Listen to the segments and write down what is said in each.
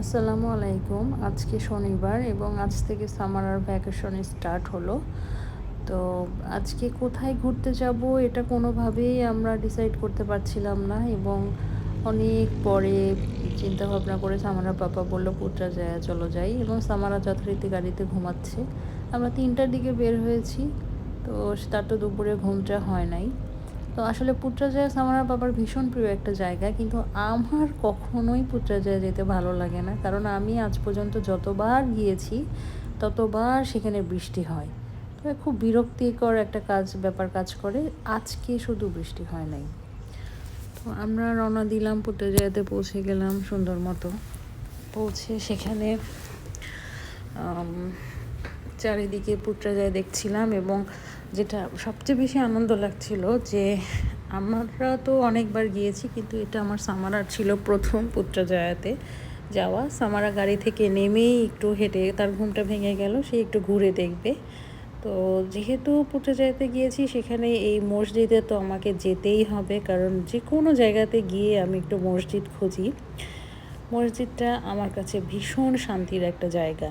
আসসালামু আলাইকুম। আজকে শনিবার এবং আজ থেকে সামারার ভ্যাকেশন স্টার্ট হলো। তো আজকে কোথায় ঘুরতে যাব এটা কোনোভাবেই আমরা ডিসাইড করতে পারছিলাম না এবং অনেক পরে চিন্তা ভাবনা করে সামারার পাপা বলল, পুত্রা যায়, চলো যাই। এবং সামারা যথারীতি গাড়িতে ঘুমাচ্ছে। আমরা তিনটার দিকে বের হয়েছি, তো তার তো দুপুরে ঘুমটা হয় নাই। তো আসলে পুত্রাজয়া আমার বাবার ভীষণ প্রিয় একটা জায়গা, কিন্তু আমার কখনোই পুত্রাজয়া যেতে ভালো লাগে না। কারণ আমি আজ পর্যন্ত যতবার গিয়েছি, ততবার সেখানে বৃষ্টি হয়। তো খুব বিরক্তিকর একটা কাজ, ব্যাপার কাজ করে, আজকে শুধু বৃষ্টি হয় নাই। তো আমরা রওনা দিলাম, পুত্রাজয়াতে পৌঁছে গেলাম সুন্দর মতো। পৌঁছে সেখানে চারিদিকে পুত্রাজয় দেখছিলাম এবং যেটা সবচেয়ে বেশি আনন্দ লাগছিল যে আমরা তো অনেকবার গিয়েছি, কিন্তু এটা আমার সামারার ছিল প্রথম পুত্রজয়াতে যাওয়া, সামারা গাড়ি থেকে নেমেই একটু হেঁটে তার ঘুমটা ভেঙে গেল, সে একটু ঘুরে দেখবে। তো যেহেতু পুত্রজয়াতে গিয়েছি, সেখানে এই মসজিদে তো আমাকে যেতেই হবে, কারণ যে কোনো জায়গাতে গিয়ে আমি একটু মসজিদ খুঁজি। মসজিদটা আমার কাছে ভীষণ শান্তির একটা জায়গা।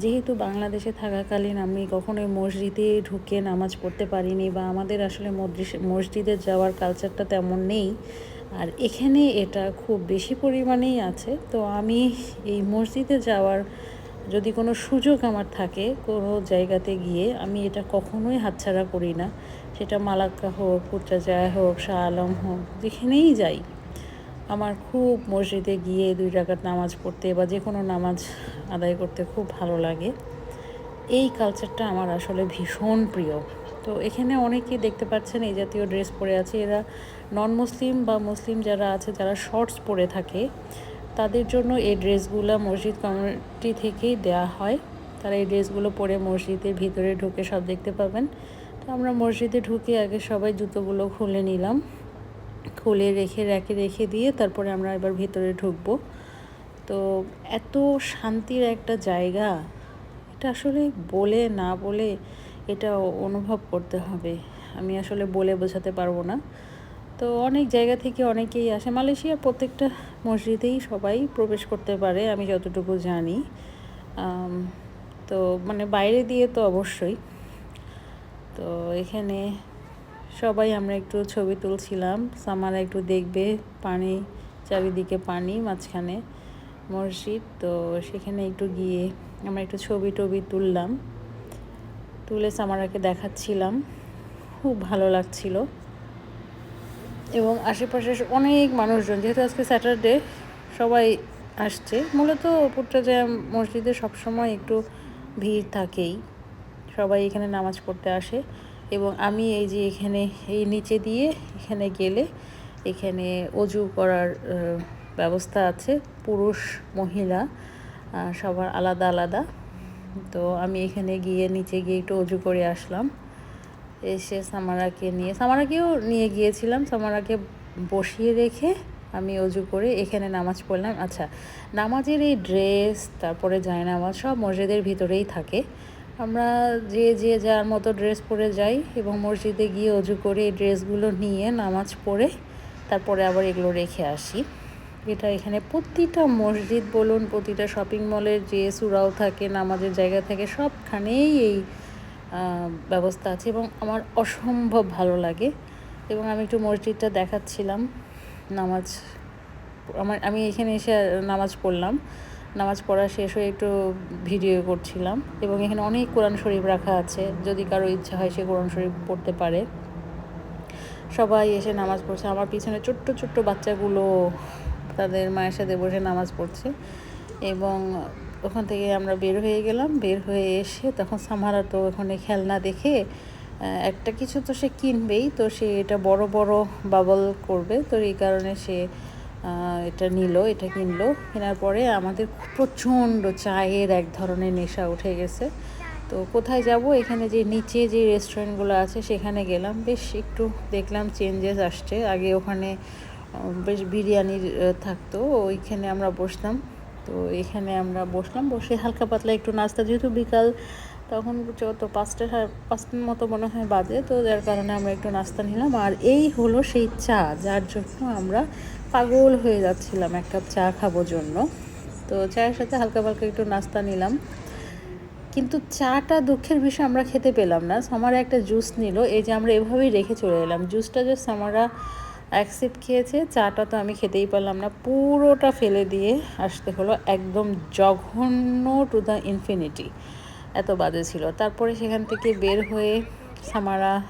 যেহেতু বাংলাদেশে থাকাকালীন আমি কখনোই মসজিদে ঢুকে নামাজ পড়তে পারিনি বা আমাদের আসলে মসজিদে যাওয়ার কালচারটা তেমন নেই। আর এখানে এটা খুব বেশি পরিমাণেই আছে। তো আমি এই মসজিদে যাওয়ার যদি কোনো সুযোগ আমার থাকে কোনো জায়গাতে গিয়ে, আমি এটা কখনোই হাতছাড়া করি না। সেটা মালাক্কা হোক পুত্রাজায় হোক, শাহ আলম হোক, যেখানেই যাই। আমার খুব মসজিদে গিয়ে দুই রাকাত নামাজ পড়তে বা যে কোনো নামাজ আদায় করতে খুব ভালো লাগে। এই কালচারটা আমার আসলে ভীষণ প্রিয়। তো এখানে অনেকেই দেখতে পাচ্ছেন এই জাতীয় ড্রেস পরে আছে। এরা নন মুসলিম বা মুসলিম যারা আছে, যারা শর্টস পরে থাকে, তাদের জন্য এই ড্রেসগুলো মসজিদ কমিউনিটি থেকেই দেয়া হয়। তারা এই ড্রেসগুলো পরে মসজিদের ভিতরে ঢুকে সব দেখতে পাবেন। তো আমরা মসজিদে ঢুকে আগে সবাই জুতোগুলো খুলে নিলাম। খুলে রেখে রেখে রেখে দিয়ে তারপরে আমরা এবার ভিতরে ঢুকবো। তো এত শান্তির একটা জায়গা, এটা আসলে বলে না বলে এটা অনুভব করতে হবে। আমি আসলে বলে বোঝাতে পারব না। তো অনেক জায়গা থেকে অনেকেই আসে। মালয়েশিয়ার প্রত্যেকটা মসজিদেই সবাই প্রবেশ করতে পারে, আমি যতটুকু জানি। তো মানে বাইরে দিয়ে তো অবশ্যই। তো এখানে সবাই আমরা একটু ছবি তুলছিলাম, সামারা একটু দেখবে পানি, চারিদিকে পানি মাঝখানে মসজিদ, তো সেখানে একটু গিয়ে আমরা একটু ছবি টবি তুললাম, তুলে সামারাকে দেখাচ্ছিলাম। খুব ভালো লাগছিল। এবং আশেপাশে অনেক মানুষজন, যেহেতু আজকে স্যাটারডে, সবাই আসছে। মূলত পুত্রজয়া মসজিদে সবসময় একটু ভিড় থাকেই। সবাই এখানে নামাজ পড়তে আসে। এবং আমি এই যে এখানে, এই নিচে দিয়ে এখানে গেলে এখানে অজু করার ব্যবস্থা আছে। পুরুষ, মহিলা সবার আলাদা আলাদা। তো আমি এখানে গিয়ে নিচে গিয়ে একটু অজু করে আসলাম। এসে সামারাকে নিয়ে, সামারাকেও নিয়ে গিয়েছিলাম। সামারাকে বসিয়ে রেখে আমি অজু করে এখানে নামাজ পড়লাম। আচ্ছা নামাজের এই ড্রেস তারপরে জায়নামাজ সব মসজিদের ভিতরেই থাকে। আমরা যে যে যার মতো ড্রেস পরে যাই এবং মসজিদে গিয়ে অজু করে এই ড্রেসগুলো নিয়ে নামাজ পড়ে তারপরে আবার এগুলো রেখে আসি। এটা এখানে প্রতিটা মসজিদ বলুন, প্রতিটা শপিং মলের যে সুরাও থাকে, নামাজের জায়গা থাকে, সবখানেই এই ব্যবস্থা আছে এবং আমার অসম্ভব ভালো লাগে। এবং আমি একটু মসজিদটা দেখাচ্ছিলাম, নামাজ, আমার, আমি এখানে এসে নামাজ পড়লাম। নামাজ পড়া শেষ হয়ে একটু ভিডিও করছিলাম এবং এখানে অনেক কোরআন শরীফ রাখা আছে। যদি কারও ইচ্ছা হয় সে কোরআন শরীফ পড়তে পারে। সবাই এসে নামাজ পড়ছে। আমার পিছনে ছোট্ট ছোট্ট বাচ্চাগুলো তাদের মায়ের সাথে বসে নামাজ পড়ছে। এবং ওখান থেকে আমরা বের হয়ে গেলাম। বের হয়ে এসে তখন সামারা তো ওখানে খেলনা দেখে একটা কিছু তো সে কিনবেই। তো সে এটা বড় বড় বাবল করবে। তো এই কারণে সে এটা নিল, এটা কিনলো। কেনার পরে আমাদের প্রচণ্ড চায়ের এক ধরনের নেশা উঠে গেছে। তো কোথায় যাব? এখানে যে নিচে যে রেস্টুরেন্টগুলো আছে, সেখানে গেলাম। বেশ একটু দেখলাম চেঞ্জেস আসছে। আগে ওখানে বেশ বিরিয়ানির থাকতো, ওইখানে আমরা বসতাম। তো এখানে আমরা বসলাম। বসে হালকা পাতলা একটু নাস্তা, যেহেতু বিকাল তখন তো পাঁচটা পাঁচটার মতো মনে হয় বাজে, তো যার কারণে আমরা একটু নাস্তা নিলাম। আর এই হলো সেই চা, যার জন্য আমরা পাগল হয়ে যাচ্ছিলাম এক কাপ চা খাব জন্য। তো চায়ের সাথে হালকা হালকা একটু নাস্তা নিলাম। কিন্তু চাটা দুঃখের বিষয় আমরা খেতে পেলাম না। সামারা একটা জুস নিল, এই যে আমরা এভাবেই রেখে চলে এলাম। জুসটা যে সামারা অ্যাকসেপ্ট খেয়েছে, চাটা তো আমি খেতেই পারলাম না। পুরোটা ফেলে দিয়ে আসতে হলো একদম জঘন্য টু দ্য ইনফিনিটি এত বাজে ছিল। তারপরে সেখান থেকে বের হয়ে সামারা,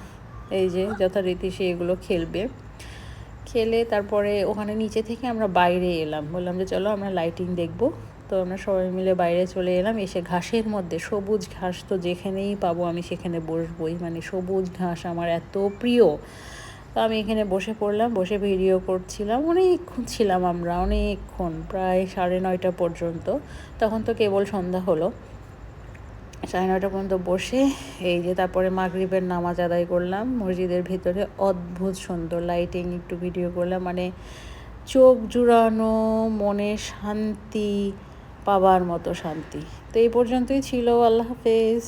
এই যে যথারীতি সে এগুলো খেলবে। খেলে তারপরে ওখানে নিচে থেকে আমরা বাইরে এলাম। বললাম যে, চলো আমরা লাইটিং দেখব। তো আমরা সবাই মিলে বাইরে চলে এলাম। এসে ঘাসের মধ্যে, সবুজ ঘাস তো যেখানেই পাবো আমি সেখানে বসবই। মানে সবুজ ঘাস আমার এত প্রিয়। তো আমি এখানে বসে পড়লাম, বসে ভিডিও করছিলাম। অনেকক্ষণ ছিলাম আমরা, অনেকক্ষণ, প্রায় সাড়ে নয়টা পর্যন্ত। তখন তো কেবল সন্ধ্যা হলো। সাড়ে নয়টা পর্যন্ত বসে এই যে তারপরে মাগরীবের নামাজ আদায় করলাম। মসজিদের ভিতরে অদ্ভুত সুন্দর লাইটিং একটু ভিডিও করলাম। মানে চোখ জুড়ানো, মনে শান্তি, পাবার মতো শান্তি। তো এই পর্যন্তই ছিল। আল্লাহ হাফেজ।